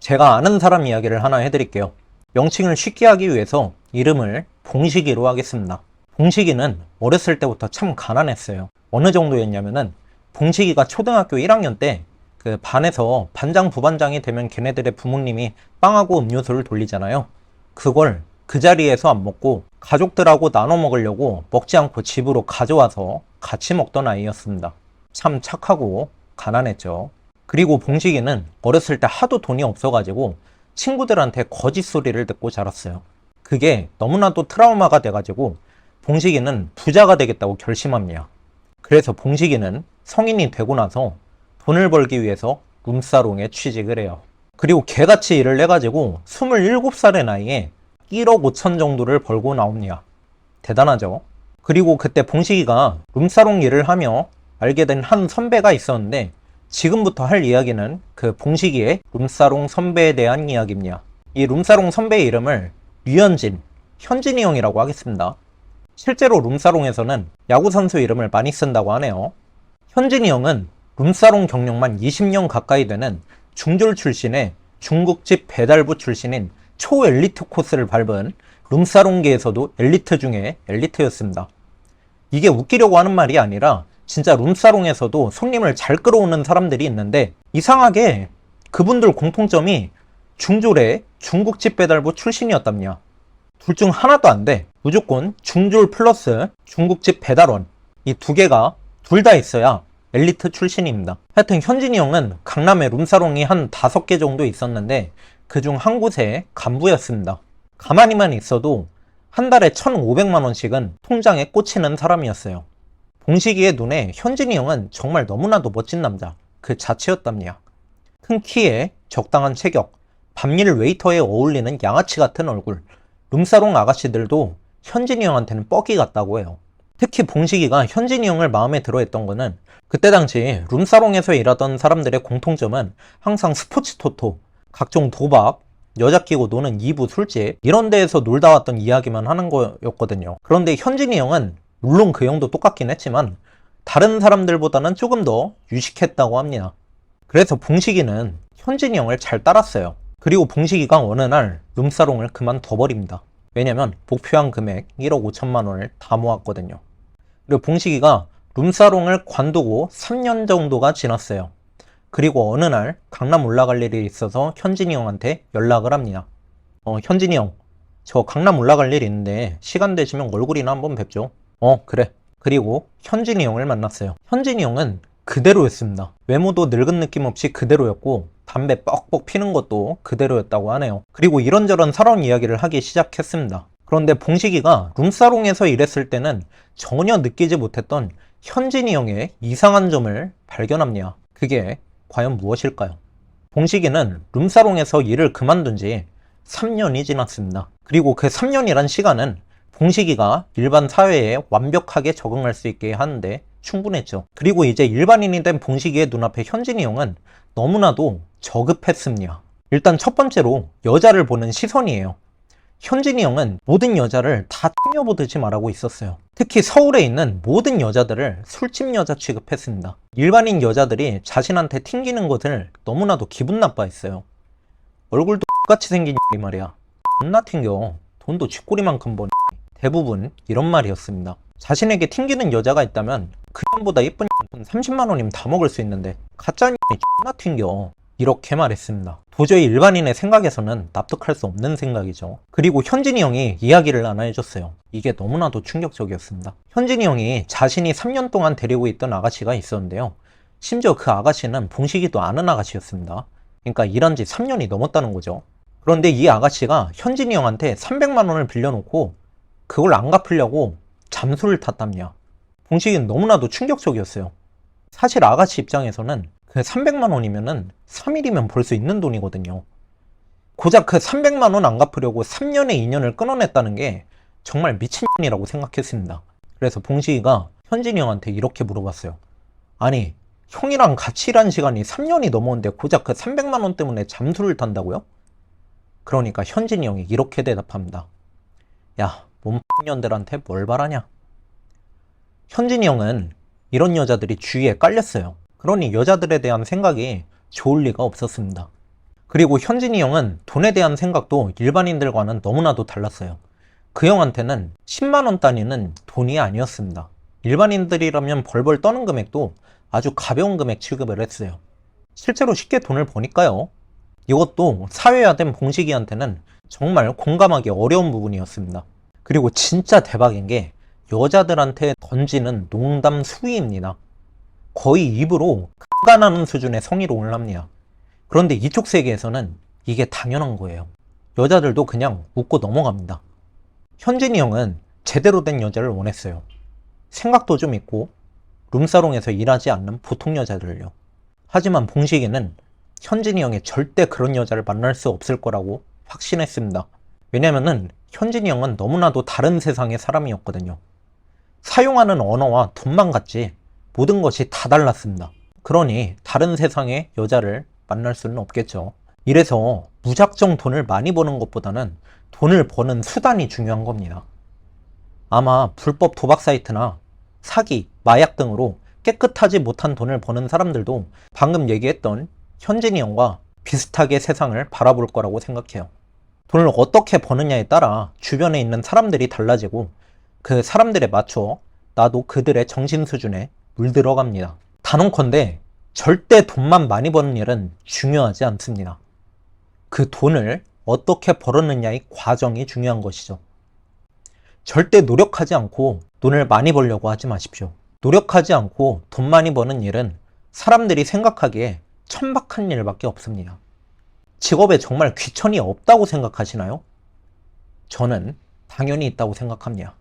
제가 아는 사람 이야기를 하나 해드릴게요. 명칭을 쉽게 하기 위해서 이름을 봉식이로 하겠습니다. 봉식이는 어렸을 때부터 참 가난했어요. 어느 정도였냐면은 봉식이가 초등학교 1학년 때 그 반에서 반장 부반장이 되면 걔네들의 부모님이 빵하고 음료수를 돌리잖아요. 그걸 그 자리에서 안 먹고 가족들하고 나눠 먹으려고 먹지 않고 집으로 가져와서 같이 먹던 아이였습니다. 참 착하고 가난했죠. 그리고 봉식이는 어렸을 때 하도 돈이 없어가지고 친구들한테 거짓 소리를 듣고 자랐어요. 그게 너무나도 트라우마가 돼가지고 봉식이는 부자가 되겠다고 결심합니다. 그래서 봉식이는 성인이 되고 나서 돈을 벌기 위해서 룸사롱에 취직을 해요. 그리고 개같이 일을 해가지고 27살의 나이에 1억 5천 정도를 벌고 나옵니다. 대단하죠? 그리고 그때 봉식이가 룸사롱 일을 하며 알게 된 한 선배가 있었는데 지금부터 할 이야기는 그 봉식이의 룸사롱 선배에 대한 이야기입니다. 이 룸사롱 선배의 이름을 류현진, 현진이 형이라고 하겠습니다. 실제로 룸사롱에서는 야구선수 이름을 많이 쓴다고 하네요. 현진이 형은 룸사롱 경력만 20년 가까이 되는 중졸 출신의 중국집 배달부 출신인 초엘리트 코스를 밟은 룸사롱계에서도 엘리트 중에 엘리트였습니다. 이게 웃기려고 하는 말이 아니라 진짜 룸사롱에서도 손님을 잘 끌어오는 사람들이 있는데 이상하게 그분들 공통점이 중졸의 중국집 배달부 출신이었답니다. 둘 중 하나도 안 돼. 무조건 중졸 플러스 중국집 배달원. 이 두 개가 둘 다 있어야 엘리트 출신입니다. 하여튼 현진이 형은 강남에 룸사롱이 한 다섯 개 정도 있었는데 그 중 한 곳에 간부였습니다. 가만히만 있어도 한 달에 1,500만 원씩은 통장에 꽂히는 사람이었어요. 봉식이의 눈에 현진이 형은 정말 너무나도 멋진 남자 그 자체였답니다. 큰 키에 적당한 체격, 밤일 웨이터에 어울리는 양아치 같은 얼굴, 룸사롱 아가씨들도 현진이 형한테는 뻑이 같다고 해요. 특히 봉식이가 현진이 형을 마음에 들어 했던 거는 그때 당시 룸사롱에서 일하던 사람들의 공통점은 항상 스포츠 토토, 각종 도박, 여자 끼고 노는 2부 술집 이런 데에서 놀다 왔던 이야기만 하는 거였거든요. 그런데 현진이 형은 물론 그 형도 똑같긴 했지만 다른 사람들보다는 조금 더 유식했다고 합니다. 그래서 봉식이는 현진이 형을 잘 따랐어요. 그리고 봉식이가 어느 날 룸사롱을 그만둬버립니다. 왜냐면 목표한 금액 1억 5천만 원을 다 모았거든요. 그리고 봉식이가 룸사롱을 관두고 3년 정도가 지났어요. 그리고 어느 날 강남 올라갈 일이 있어서 현진이 형한테 연락을 합니다. 어, 현진이 형, 저 강남 올라갈 일 있는데 시간 되시면 얼굴이나 한번 뵙죠. 어, 그래. 그리고 현진이 형을 만났어요. 현진이 형은 그대로였습니다. 외모도 늙은 느낌 없이 그대로였고 담배 뻑뻑 피는 것도 그대로였다고 하네요. 그리고 이런저런 살아온 이야기를 하기 시작했습니다. 그런데 봉식이가 룸사롱에서 일했을 때는 전혀 느끼지 못했던 현진이 형의 이상한 점을 발견합니다. 그게 과연 무엇일까요? 봉식이는 룸사롱에서 일을 그만둔 지 3년이 지났습니다. 그리고 그 3년이란 시간은 봉식이가 일반 사회에 완벽하게 적응할 수 있게 하는데 충분했죠. 그리고 이제 일반인이 된 봉식이의 눈앞에 현진이 형은 너무나도 저급했습니다. 일단 첫 번째로 여자를 보는 시선이에요. 현진이 형은 모든 여자를 다 튕겨보듯이 말하고 있었어요. 특히 서울에 있는 모든 여자들을 술집 여자 취급했습니다. 일반인 여자들이 자신한테 튕기는 것을 너무나도 기분 나빠했어요. 얼굴도 똑같이 생긴 이 말이야. 존나 튕겨. 돈도 쥐꼬리만큼 버니. 대부분 이런 말이었습니다. 자신에게 튕기는 여자가 있다면 그 년보다 예쁜 돈 30만 원이면 다 먹을 수 있는데 가짜 존나 튕겨. 이렇게 말했습니다. 도저히 일반인의 생각에서는 납득할 수 없는 생각이죠. 그리고 현진이 형이 이야기를 하나 해줬어요. 이게 너무나도 충격적이었습니다. 현진이 형이 자신이 3년 동안 데리고 있던 아가씨가 있었는데요. 심지어 그 아가씨는 봉식이도 아는 아가씨였습니다. 그러니까 일한 지 3년이 넘었다는 거죠. 그런데 이 아가씨가 현진이 형한테 300만 원을 빌려놓고 그걸 안 갚으려고 잠수를 탔답니다. 봉식이는 너무나도 충격적이었어요. 사실 아가씨 입장에서는 그 300만 원이면은 3일이면 벌 수 있는 돈이거든요. 고작 그 300만 원 안 갚으려고 3년의 인연을 끊어냈다는 게 정말 미친년이라고 생각했습니다. 그래서 봉식이가 현진이 형한테 이렇게 물어봤어요. 아니, 형이랑 같이 일한 시간이 3년이 넘었는데 고작 그 300만 원 때문에 잠수를 탄다고요? 그러니까 현진이 형이 이렇게 대답합니다. 야, 몸년들한테 뭘 바라냐? 현진이 형은 이런 여자들이 주위에 깔렸어요. 그러니 여자들에 대한 생각이 좋을 리가 없었습니다. 그리고 현진이 형은 돈에 대한 생각도 일반인들과는 너무나도 달랐어요. 그 형한테는 10만원 단위는 돈이 아니었습니다. 일반인들이라면 벌벌 떠는 금액도 아주 가벼운 금액 취급을 했어요. 실제로 쉽게 돈을 버니까요. 이것도 사회화된 봉식이한테는 정말 공감하기 어려운 부분이었습니다. 그리고 진짜 대박인 게 여자들한테 던지는 농담 수위입니다. 거의 입으로 X가 나는 수준의 성희롱을 합니다. 그런데 이쪽 세계에서는 이게 당연한 거예요. 여자들도 그냥 웃고 넘어갑니다. 현진이 형은 제대로 된 여자를 원했어요. 생각도 좀 있고 룸사롱에서 일하지 않는 보통 여자들을요. 하지만 봉식이는 현진이 형이 절대 그런 여자를 만날 수 없을 거라고 확신했습니다. 왜냐면은 현진이 형은 너무나도 다른 세상의 사람이었거든요. 사용하는 언어와 돈만 같지 모든 것이 다 달랐습니다. 그러니 다른 세상의 여자를 만날 수는 없겠죠. 이래서 무작정 돈을 많이 버는 것보다는 돈을 버는 수단이 중요한 겁니다. 아마 불법 도박 사이트나 사기, 마약 등으로 깨끗하지 못한 돈을 버는 사람들도 방금 얘기했던 현진이 형과 비슷하게 세상을 바라볼 거라고 생각해요. 돈을 어떻게 버느냐에 따라 주변에 있는 사람들이 달라지고 그 사람들에 맞춰 나도 그들의 정신 수준에 물들어갑니다. 단언컨대 절대 돈만 많이 버는 일은 중요하지 않습니다. 그 돈을 어떻게 벌었느냐의 과정이 중요한 것이죠. 절대 노력하지 않고 돈을 많이 벌려고 하지 마십시오. 노력하지 않고 돈 많이 버는 일은 사람들이 생각하기에 천박한 일밖에 없습니다. 직업에 정말 귀천이 없다고 생각하시나요? 저는 당연히 있다고 생각합니다.